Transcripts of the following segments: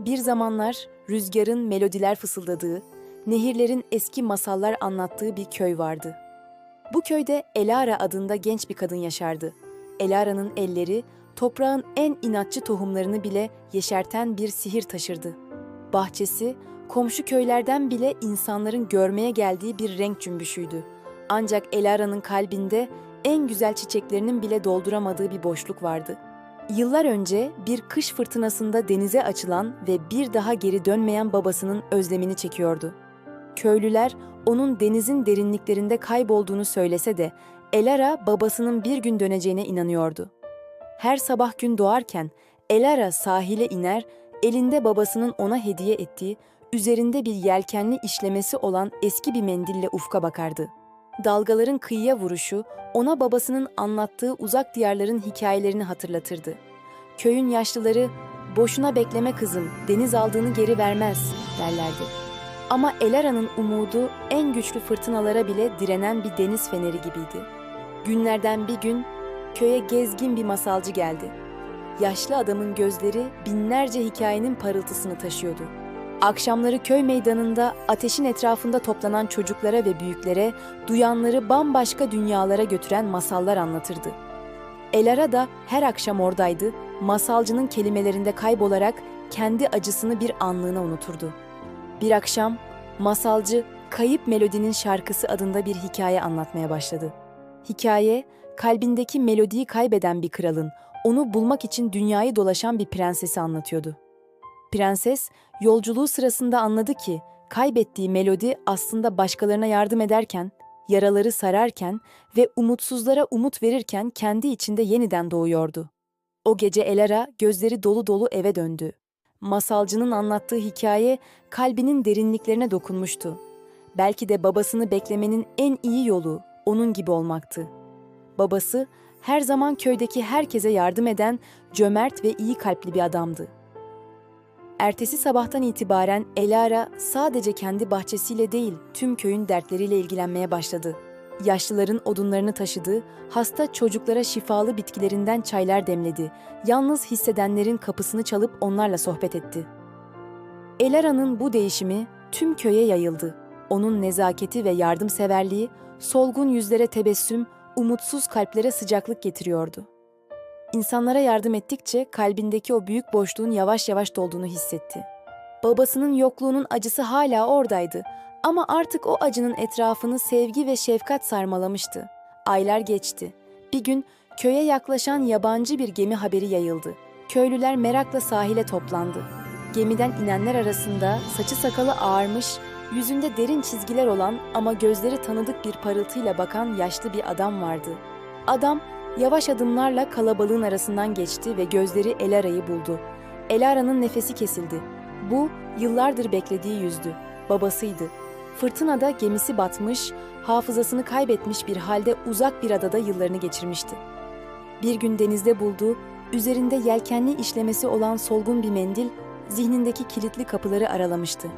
Bir zamanlar rüzgarın melodiler fısıldadığı, nehirlerin eski masallar anlattığı bir köy vardı. Bu köyde Elara adında genç bir kadın yaşardı. Elara'nın elleri toprağın en inatçı tohumlarını bile yeşerten bir sihir taşırdı. Bahçesi komşu köylerden bile insanların görmeye geldiği bir renk cümbüşüydü. Ancak Elara'nın kalbinde en güzel çiçeklerinin bile dolduramadığı bir boşluk vardı. Yıllar önce bir kış fırtınasında denize açılan ve bir daha geri dönmeyen babasının özlemini çekiyordu. Köylüler onun denizin derinliklerinde kaybolduğunu söylese de Elara babasının bir gün döneceğine inanıyordu. Her sabah gün doğarken Elara sahile iner, elinde babasının ona hediye ettiği, üzerinde bir yelkenli işlemesi olan eski bir mendille ufka bakardı. Dalgaların kıyıya vuruşu ona babasının anlattığı uzak diyarların hikayelerini hatırlatırdı. Köyün yaşlıları "Boşuna bekleme kızım, deniz aldığını geri vermez." derlerdi. Ama Elara'nın umudu en güçlü fırtınalara bile direnen bir deniz feneri gibiydi. Günlerden bir gün köye gezgin bir masalcı geldi. Yaşlı adamın gözleri binlerce hikayenin parıltısını taşıyordu. Akşamları köy meydanında ateşin etrafında toplanan çocuklara ve büyüklere duyanları bambaşka dünyalara götüren masallar anlatırdı. Elara da her akşam oradaydı, masalcının kelimelerinde kaybolarak kendi acısını bir anlığına unuturdu. Bir akşam masalcı Kayıp Melodinin Şarkısı adında bir hikaye anlatmaya başladı. Hikaye, kalbindeki melodiyi kaybeden bir kralın, onu bulmak için dünyayı dolaşan bir prensesi anlatıyordu. Prenses, yolculuğu sırasında anladı ki kaybettiği melodi aslında başkalarına yardım ederken, yaraları sararken ve umutsuzlara umut verirken kendi içinde yeniden doğuyordu. O gece Elara gözleri dolu dolu eve döndü. Masalcının anlattığı hikaye kalbinin derinliklerine dokunmuştu. Belki de babasını beklemenin en iyi yolu onun gibi olmaktı. Babası her zaman köydeki herkese yardım eden cömert ve iyi kalpli bir adamdı. Ertesi sabahtan itibaren Elara sadece kendi bahçesiyle değil tüm köyün dertleriyle ilgilenmeye başladı. Yaşlıların odunlarını taşıdı, hasta çocuklara şifalı bitkilerinden çaylar demledi. Yalnız hissedenlerin kapısını çalıp onlarla sohbet etti. Elara'nın bu değişimi tüm köye yayıldı. Onun nezaketi ve yardımseverliği solgun yüzlere tebessüm, umutsuz kalplere sıcaklık getiriyordu. İnsanlara yardım ettikçe kalbindeki o büyük boşluğun yavaş yavaş dolduğunu hissetti. Babasının yokluğunun acısı hala oradaydı ama artık o acının etrafını sevgi ve şefkat sarmalamıştı. Aylar geçti. Bir gün köye yaklaşan yabancı bir gemi haberi yayıldı. Köylüler merakla sahile toplandı. Gemiden inenler arasında saçı sakalı ağarmış, yüzünde derin çizgiler olan ama gözleri tanıdık bir parıltıyla bakan yaşlı bir adam vardı. Adam yavaş adımlarla kalabalığın arasından geçti ve gözleri Elara'yı buldu. Elara'nın nefesi kesildi. Bu yıllardır beklediği yüzdü. Babasıydı. Fırtınada gemisi batmış, hafızasını kaybetmiş bir halde uzak bir adada yıllarını geçirmişti. Bir gün denizde bulduğu, üzerinde yelkenli işlemesi olan solgun bir mendil, zihnindeki kilitli kapıları aralamıştı.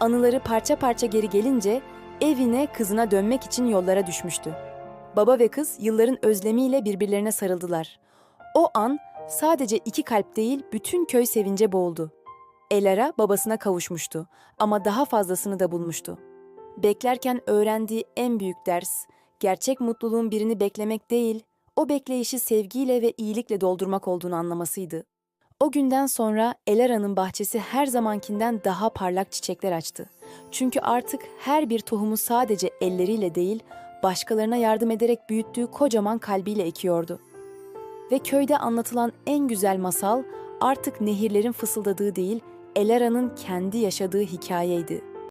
Anıları parça parça geri gelince evine, kızına dönmek için yollara düşmüştü. Baba ve kız yılların özlemiyle birbirlerine sarıldılar. O an sadece iki kalp değil bütün köy sevince boğuldu. Elara babasına kavuşmuştu ama daha fazlasını da bulmuştu. Beklerken öğrendiği en büyük ders, gerçek mutluluğun birini beklemek değil, o bekleyişi sevgiyle ve iyilikle doldurmak olduğunu anlamasıydı. O günden sonra Elara'nın bahçesi her zamankinden daha parlak çiçekler açtı. Çünkü artık her bir tohumu sadece elleriyle değil, başkalarına yardım ederek büyüttüğü kocaman kalbiyle ekiyordu. Ve köyde anlatılan en güzel masal artık nehirlerin fısıldadığı değil, Elara'nın kendi yaşadığı hikayeydi.